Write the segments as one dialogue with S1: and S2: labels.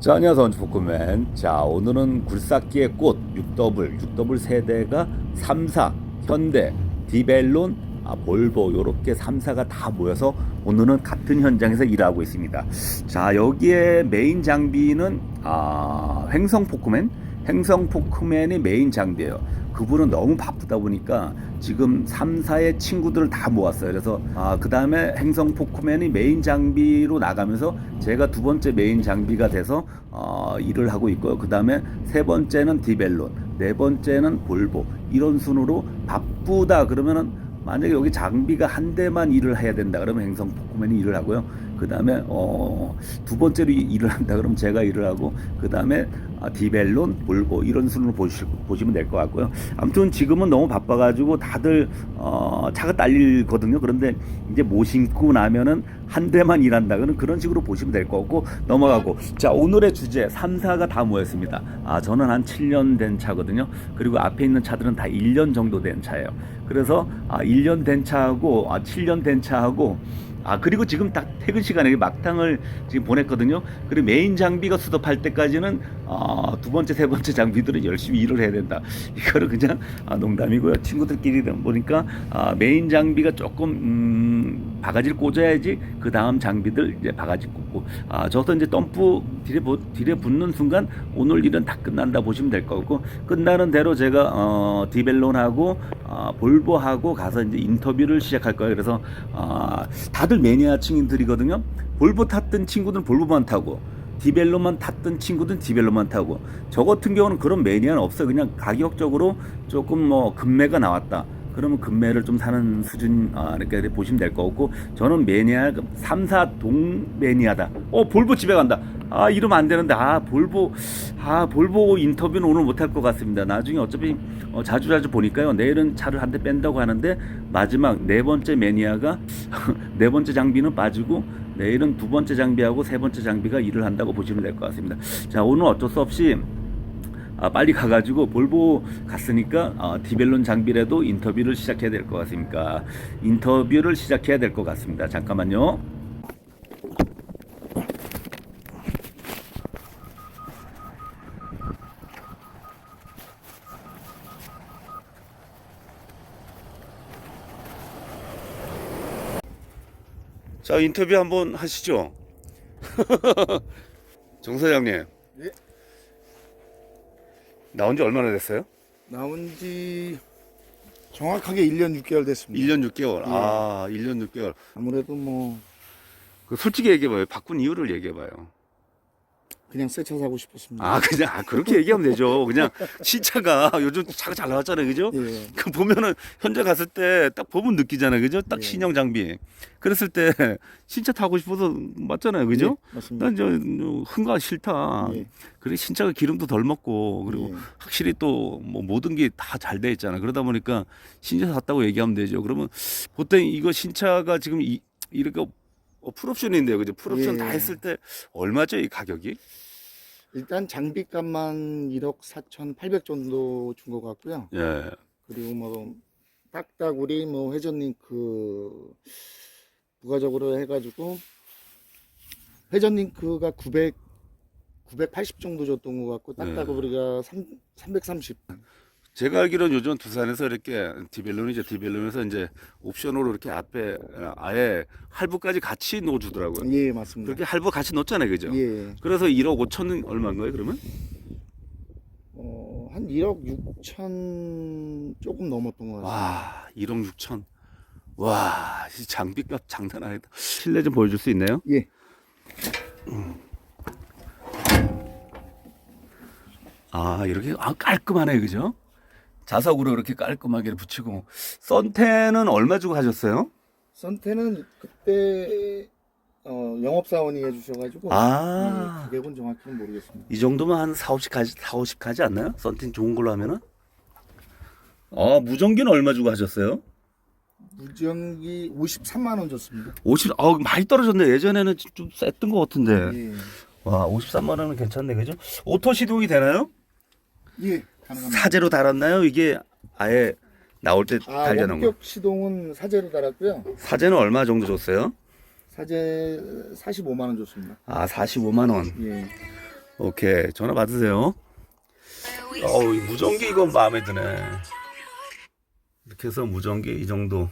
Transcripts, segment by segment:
S1: 자, 안녕하세요. 원주포크맨. 자, 오늘은 굴삭기의 꽃 6더블, 6더블 세대가 3사, 현대, 디벨론, 아, 볼보 요렇게 3사가 다 모여서 오늘은 같은 현장에서 일하고 있습니다. 자, 여기에 메인 장비는 아, 횡성 포크맨, 횡성 포크맨이 메인 장비예요. 그분은 너무 바쁘다 보니까 지금 3사의 친구들을 다 모았어요. 그래서 아, 그 다음에 행성 포크맨이 메인 장비로 나가면서 제가 두 번째 메인 장비가 돼서 어, 일을 하고 있고요. 그 다음에 세 번째는 디벨론, 네 번째는 볼보 이런 순으로 바쁘다 그러면은 만약에 여기 장비가 한 대만 일을 해야 된다 그러면 행성 포크맨이 일을 하고요. 그 다음에 어, 두 번째로 이- 일을 한다 그러면 제가 일을 하고 그 다음에 아, 디벨론, 볼보 이런 순으로 보시, 보시면 될 것 같고요. 아무튼 지금은 너무 바빠가지고 다들 어, 차가 딸리거든요. 그런데 이제 못 신고 나면은 한 대만 일한다. 그런 그런 식으로 보시면 될 것 같고 넘어가고 자 오늘의 주제 3사가 다 모였습니다. 아 저는 한 7년 된 차거든요. 그리고 앞에 있는 차들은 다 1년 정도 된 차예요. 그래서 아 1년 된 차하고 아 7년 된 차하고 아 그리고 지금 딱 퇴근 시간에 막탕을 지금 보냈거든요. 그리고 메인 장비가 수습할 때까지는 어, 두 번째 세 번째 장비들은 열심히 일을 해야 된다. 이거를 그냥 아, 농담이고요. 친구들끼리 보니까 아, 메인 장비가 조금 음, 바가지를 꽂아야지 그 다음 장비들 이제 바가지 꽂고 아 저도 이제 덤프 보- 딜에 붙는 순간 오늘 일은 다 끝난다 보시면 될 거고 끝나는 대로 제가 어, 디벨론하고 어, 볼보하고 가서 이제 인터뷰를 시작할 거예요. 그래서 아, 다들 매니아층들이거든요. 볼보 탔던 친구들은 볼보만 타고 디벨로만 탔던 친구들은 디벨로만 타고 저 같은 경우는 그런 매니아는 없어요. 그냥 가격적으로 조금 뭐 금매가 나왔다. 그러면 금매를 좀 사는 수준 아, 이렇게 보시면 될 것 같고 저는 매니아 3사 동 매니아다. 어 볼보 집에 간다. 아 이러면 안 되는데 아 볼보 아 볼보 인터뷰는 오늘 못할 것 같습니다. 나중에 어차피 어, 자주 자주 보니까요. 내일은 차를 한 대 뺀다고 하는데 마지막 네 번째 매니아가 네 번째 장비는 빠지고 내일은 두 번째 장비하고 세 번째 장비가 일을 한다고 보시면 될 것 같습니다. 자 오늘 어쩔 수 없이 아, 빨리 가가지고 볼보 갔으니까 아, 디벨론 장비라도 인터뷰를 시작해야 될 것 같습니까? 인터뷰를 시작해야 될 것 같습니다. 잠깐만요. 자 인터뷰 한번 하시죠. 정 사장님.
S2: 예.
S1: 나온 지 얼마나 됐어요?
S2: 나온 지 정확하게 1년 6개월 됐습니다.
S1: 1년 6개월.
S2: 예.
S1: 아, 1년 6개월.
S2: 아무래도 뭐
S1: 그 솔직히 얘기해봐요. 바꾼 이유를 얘기해봐요.
S2: 그냥 새 차 사고 싶었습니다.
S1: 아, 그냥, 아, 그렇게 얘기하면 되죠. 그냥 신차가 요즘 차가 잘 나왔잖아요. 그죠?
S2: 예.
S1: 그 보면은 현장 갔을 때 딱 보면 느끼잖아요. 그죠? 딱
S2: 예.
S1: 신형 장비. 그랬을 때 신차 타고 싶어서 맞잖아요. 그죠?
S2: 예, 맞습니다.
S1: 난 저 흥가 싫다.
S2: 예.
S1: 그래 신차가 기름도 덜 먹고 그리고
S2: 예.
S1: 확실히 또 뭐 모든 게 다 잘 돼 있잖아. 그러다 보니까 신차 샀다고 얘기하면 되죠. 그러면 보통 이거 신차가 지금 이, 이렇게 어, 풀옵션인데요. 그죠? 풀옵션
S2: 예.
S1: 다 했을 때 얼마죠? 이 가격이?
S2: 일단 장비값만 1억 4,800 정도 준 것 같고요.
S1: 예.
S2: 그리고 뭐 딱따구리 뭐 회전링크 부가적으로 해가지고 회전링크가 900 980 정도 줬던 것 같고
S1: 네.
S2: 딱따구리가 3, 330.
S1: 제가 알기로는 요즘 두산에서 이렇게 디벨론이죠. 디벨론에서 이제 옵션으로 이렇게 앞에 아예 할부까지 같이 넣어주더라고요.
S2: 예, 맞습니다.
S1: 그렇게 할부 같이 넣었잖아요. 그죠?
S2: 예.
S1: 그래서 1억 5천은 얼마인 거예요, 그러면?
S2: 어, 한 1억 6천 조금 넘었던 것 같아요.
S1: 와, 1억 6천. 와, 이 장비값 장난 아니다. 실내 좀 보여줄 수 있나요?
S2: 예.
S1: 아, 이렇게 아, 깔끔하네, 그죠? 자석으로 이렇게 깔끔하게 붙이고. 썬텐은 얼마 주고 하셨어요?
S2: 선태는 그때 어, 영업사원이 해주셔가지고
S1: 아.
S2: 예, 가격은 정확히는 모르겠습니다.
S1: 이 정도면 한 4, 50 가지, 4, 50 가지 않나요? 썬텐 좋은 걸로 하면은? 아, 무전기는 얼마 주고 하셨어요?
S2: 무전기 53만 원 줬습니다.
S1: 50, 아, 많이 떨어졌네. 예전에는 좀 셌던 것 같은데.
S2: 예,
S1: 와, 53만 원은 괜찮네, 그죠? 오토 시동이 되나요?
S2: 예.
S1: 사제로 달았나요? 이게 아예 나올 때
S2: 아,
S1: 달려는 거.
S2: 원격 시동은 사제로 달았고요.
S1: 사제는 얼마 정도 줬어요?
S2: 사제 45만 원 줬습니다.
S1: 아, 45만 원.
S2: 예,
S1: 오케이 전화 받으세요. 어우 이 무전기 이거 마음에 드네. 이렇게 해서 무전기 이 정도.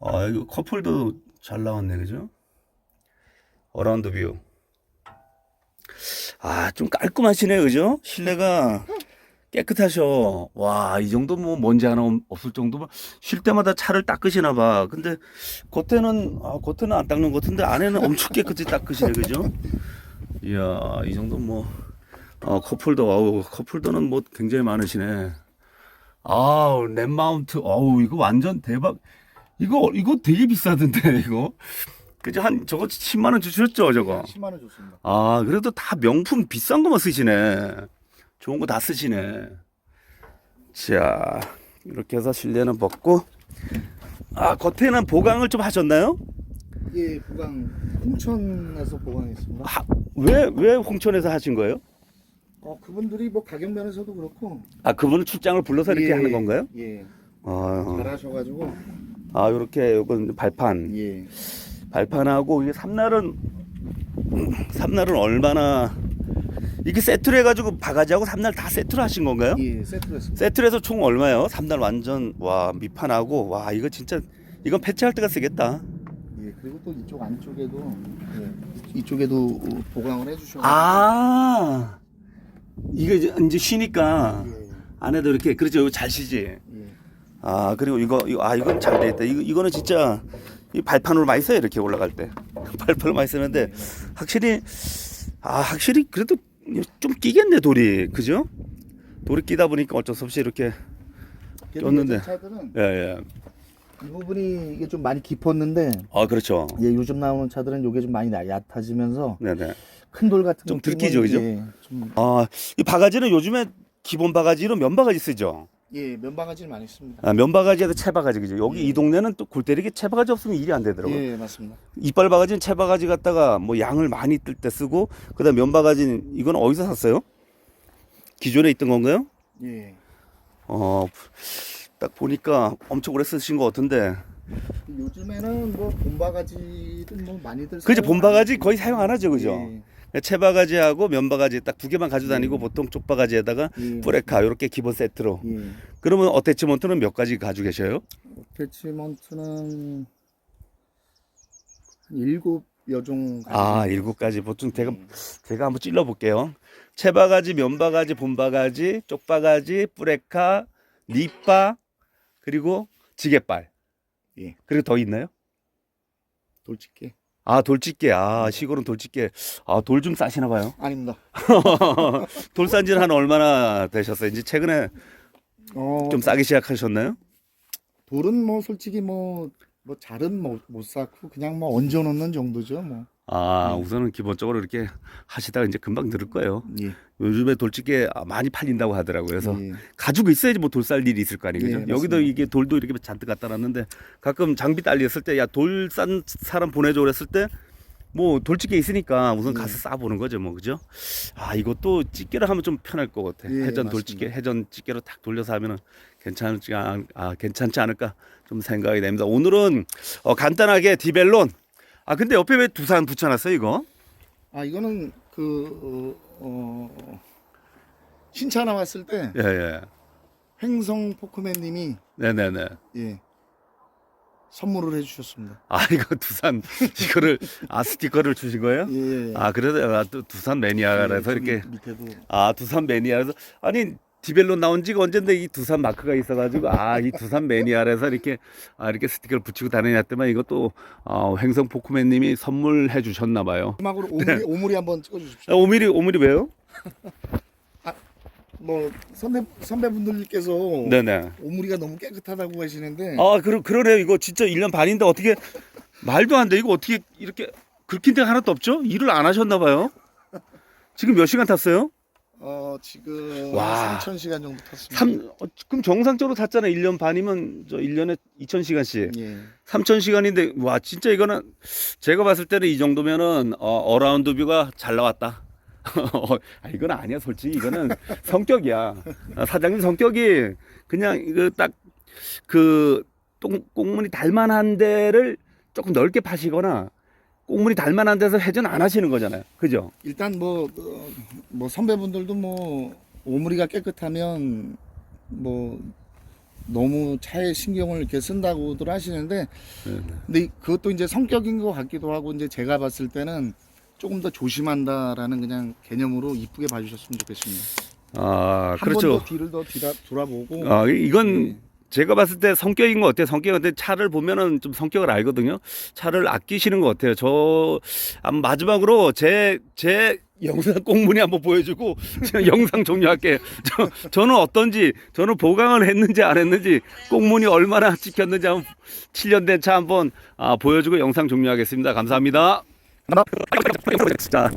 S1: 아 이거 커플도 잘 나왔네 그죠? 어라운드 뷰. 아 좀 깔끔하시네 그죠? 실내가 깨끗하셔. 와 이 정도 뭐 먼지 하나 없- 없을 정도면 쉴 때마다 차를 닦으시나 봐. 근데 겉에는 아 겉에는 안 닦는 것 같은데 안에는 엄청 깨끗이 닦으시네 그죠? 이야 이 정도 뭐 어, 컵홀더 아우 컵홀더는 뭐 굉장히 많으시네. 아우 랩 마운트 어우 이거 완전 대박. 이거 이거 되게 비싸던데 이거. 그죠 한 저거 10만 원 주셨죠 저거.
S2: 10만 원 줬습니다.
S1: 아 그래도 다 명품 비싼 거만 쓰시네. 좋은 거 다 쓰시네. 자 이렇게 해서 실내는 벗고 아 겉에는 보강을 좀 하셨나요?
S2: 예, 보강 홍천에서 보강했습니다.
S1: 왜왜 홍천에서 하신 거예요?
S2: 어, 그분들이 뭐 가격 면에서도 그렇고
S1: 아 그분은 출장을 불러서 이렇게
S2: 예,
S1: 하는 건가요?
S2: 예,
S1: 아,
S2: 잘하셔가지고
S1: 아 이렇게 요건 발판
S2: 예,
S1: 발판하고 이게 삼날은 삼날은 얼마나 이게 세트로 해가지고 바가지하고 삼날 다 세트로 하신 건가요?
S2: 예, 세트로 했습니다.
S1: 세트로 해서 총 얼마요? 삼날 완전 와 밑판하고 와 이거 진짜 이건 패치할 때가 쓰겠다.
S2: 예, 그리고 또 이쪽 안쪽에도 예, 이쪽에도 보강을 해주셔.
S1: 아 이거 이제, 이제 쉬니까
S2: 예,
S1: 안에도 이렇게 그렇죠 잘 쉬지.
S2: 예,
S1: 아 그리고 이거, 이거 아 이건 잘 돼있다. 이거 이거는 진짜 이 발판으로 많이 써요 이렇게 올라갈 때 발판으로 많이 쓰는데 확실히 아 확실히 그래도 좀 끼겠네 돌이 그죠? 돌이 끼다 보니까 어쩔 수 없이 이렇게 꼈는데.
S2: 차들은
S1: 예예.
S2: 이 부분이 이게 좀 많이 깊었는데
S1: 아 그렇죠.
S2: 예, 요즘 나오는 차들은 이게 좀 많이 나- 얕아지면서
S1: 네네.
S2: 큰 돌 같은
S1: 좀
S2: 느낌은,
S1: 들키죠, 그죠?
S2: 예, 좀,
S1: 아이 바가지는 요즘에 기본 바가지로 면 바가지 쓰죠.
S2: 예, 면바가지를 많이 씁니다.
S1: 아, 면 바가지에서 채 바가지 그죠? 여기
S2: 예.
S1: 이 동네는 또 골 때리게 채 바가지 없으면 일이 안 되더라고요.
S2: 예, 맞습니다.
S1: 이빨 바가지는 채 바가지 갖다가 뭐 양을 많이 뜰 때 쓰고 그다음 면 바가지는 이건 어디서 샀어요? 기존에 있던 건가요?
S2: 예.
S1: 어, 딱 보니까 엄청 오래 쓰신 것 같은데.
S2: 요즘에는 뭐 봄바가지도 뭐 많이들
S1: 그죠?
S2: 사용 본안
S1: 바가지
S2: 하죠.
S1: 거의 사용 안 하죠, 그죠?
S2: 예,
S1: 채 바가지하고 면 바가지 딱 두 개만 가지고 다니고 보통 쪽 바가지에다가
S2: 예,
S1: 브레카 이렇게 기본 세트로.
S2: 예.
S1: 그러면 어태치먼트는 몇 가지 가지고 계셔요?
S2: 어태치먼트는 한 일곱 여종
S1: 아, 일곱 가지. 보통 제가
S2: 예.
S1: 제가 한번 찔러 볼게요. 채바가지, 면바가지, 봄바가지, 쪽바가지, 뿌레카, 니빠, 그리고 지게발.
S2: 예.
S1: 그리고 더 있나요?
S2: 돌직게
S1: 아, 돌집게. 아, 시골은 돌집게. 아, 돌 좀 싸시나 봐요.
S2: 아닙니다.
S1: 돌 싼 지는 한 얼마나 되셨어요? 이제 최근에
S2: 어,
S1: 좀 싸기 시작하셨나요?
S2: 돌은 뭐 솔직히 뭐, 뭐 잘은 못, 못 쌓고 그냥 뭐 얹어 놓는 정도죠 뭐.
S1: 아,
S2: 네.
S1: 우선은 기본적으로 이렇게 하시다가 이제 금방 늘을 거예요.
S2: 예.
S1: 요즘에 돌집게 많이 팔린다고 하더라고요. 그래서
S2: 예.
S1: 가지고 있어야지 뭐 돌 쌀 일이 있을 거 아니에요.
S2: 예,
S1: 그죠? 여기도 이게 돌도 이렇게 잔뜩 갖다 놨는데 가끔 장비 딸렸을 때 야 돌 싼 사람 보내줘 그랬을 때 뭐 돌집게 있으니까 우선 가서
S2: 예.
S1: 싸보는 거죠 뭐 그죠? 아 이것도 집게로 하면 좀 편할 것 같아.
S2: 예,
S1: 회전
S2: 맞습니다.
S1: 돌집게 회전 집게로 탁 돌려서 하면은 괜찮지 않, 아 괜찮지 않을까 좀 생각이 됩니다. 오늘은 어, 간단하게 디벨론 아 근데 옆에 왜 두산 붙여놨어요 이거?
S2: 아 이거는 그 어, 어, 신차 나왔을 때
S1: 예예.
S2: 횡성 포크맨님이
S1: 네네네.
S2: 예 선물을 해주셨습니다.
S1: 아 이거 두산 이거를 아 스티커를 주신 거예요?
S2: 예. 예.
S1: 아 그래도 아, 또 두산 매니아라서
S2: 예,
S1: 이렇게
S2: 좀 밑에도
S1: 아 두산 매니아라서 아니 디벨로 나온 지가 언젠데 이 두산 마크가 있어가지고 아 이 두산 매니아라서 이렇게 아 이렇게 스티커를 붙이고 다니냐더만 이것도 어, 횡성 포크맨님이 선물해 주셨나 봐요.
S2: 마지막으로 오므리, 오므리 한번 찍어주십시오.
S1: 아, 오미리 오미리 왜요?
S2: 뭐 선배 선배분들께서
S1: 네네.
S2: 오므리가 너무 깨끗하다고 하시는데
S1: 아 그러 그러네요. 이거 진짜 1년 반인데 어떻게 말도 안 돼. 이거 어떻게 이렇게 긁힌 데가 하나도 없죠? 일을 안 하셨나 봐요. 지금 몇 시간 탔어요?
S2: 어 지금
S1: 와.
S2: 3천 시간 정도 탔습니다.
S1: 삼 어, 그럼 정상적으로 탔잖아요. 1년 반이면 저 1년에 2,000시간씩.
S2: 예.
S1: 3,000시간인데 와 진짜 이거는 제가 봤을 때는 이 정도면은 어, 어라운드 뷰가 잘 나왔다. 아, 이건 아니야 솔직히 이거는 성격이야. 아, 사장님 성격이 그냥 이거 딱그 꽁무니 달만한 데를 조금 넓게 파시거나 꽁무니 달만한 데서 회전 안 하시는 거잖아요. 그죠?
S2: 일단 뭐, 어, 뭐 선배분들도 뭐 오므리가 깨끗하면 뭐 너무 차에 신경을 이렇게 쓴다고들 하시는데
S1: 네,
S2: 근데 이- 그것도 이제 성격인 것 같기도 하고 이제 제가 봤을 때는 조금 더 조심한다라는 그냥 개념으로 이쁘게 봐주셨으면 좋겠습니다.
S1: 아,
S2: 한
S1: 그렇죠.
S2: 번더 뒤를 더 뒤라, 돌아보고
S1: 아, 이- 이건
S2: 네.
S1: 제가 봤을 때 성격인 것 같아요. 성격인데 차를 보면은 좀 성격을 알거든요. 차를 아끼시는 것 같아요. 저 아, 마지막으로 제 제 영상 꽁무니 한번 보여주고 영상 종료할게요. 저, 저는 어떤지 저는 보강을 했는지 안 했는지 꽁무니 얼마나 찍혔는지 한번 7년 된 차 한번 아, 보여주고 영상 종료하겠습니다. 감사합니다. 자.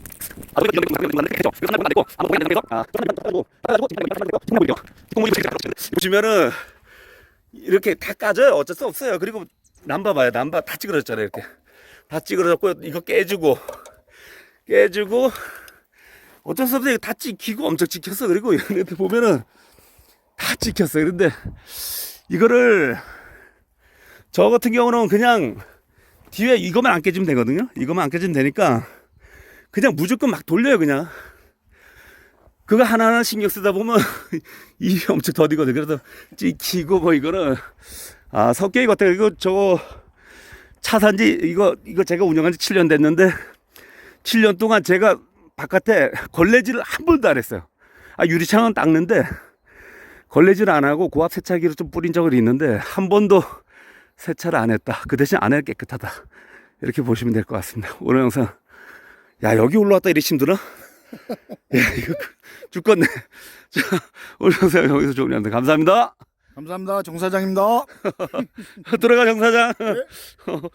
S1: 보시면은 이렇게 다 까져요. 어쩔 수 없어요. 그리고 남바 봐요. 남바 다 찌그러졌잖아요. 이렇게 다 찌그러졌고 이거 깨지고 깨지고 어쩔 수 없어요. 이거 다 찍히고 엄청 찍혔어. 그리고 이렇게 보면은 다 찍혔어요. 그런데 이거를 저 같은 경우는 그냥 뒤에 이거만 안 깨지면 되거든요. 이거만 안 깨지면 되니까 그냥 무조건 막 돌려요. 그냥 그거 하나하나 신경 쓰다 보면 이 엄청 더디거든. 그래서 찍히고 뭐 이거는 아 성격이 같아요. 이거 저거 차 산지 이거 이거 제가 운영한 지 7년 됐는데 7년 동안 제가 바깥에 걸레질을 한 번도 안 했어요. 아 유리창은 닦는데 걸레질 안 하고 고압 세차기로 좀 뿌린 적은 있는데 한 번도 세차를 안 했다. 그 대신 안에 깨끗하다. 이렇게 보시면 될 것 같습니다. 오늘 영상 야 여기 올라왔다 이리 힘들어? 야 이거 죽겠네. 자 오늘 영상 여기서 종료합니다. 감사합니다.
S2: 감사합니다 정 사장입니다.
S1: 들어가 정 사장.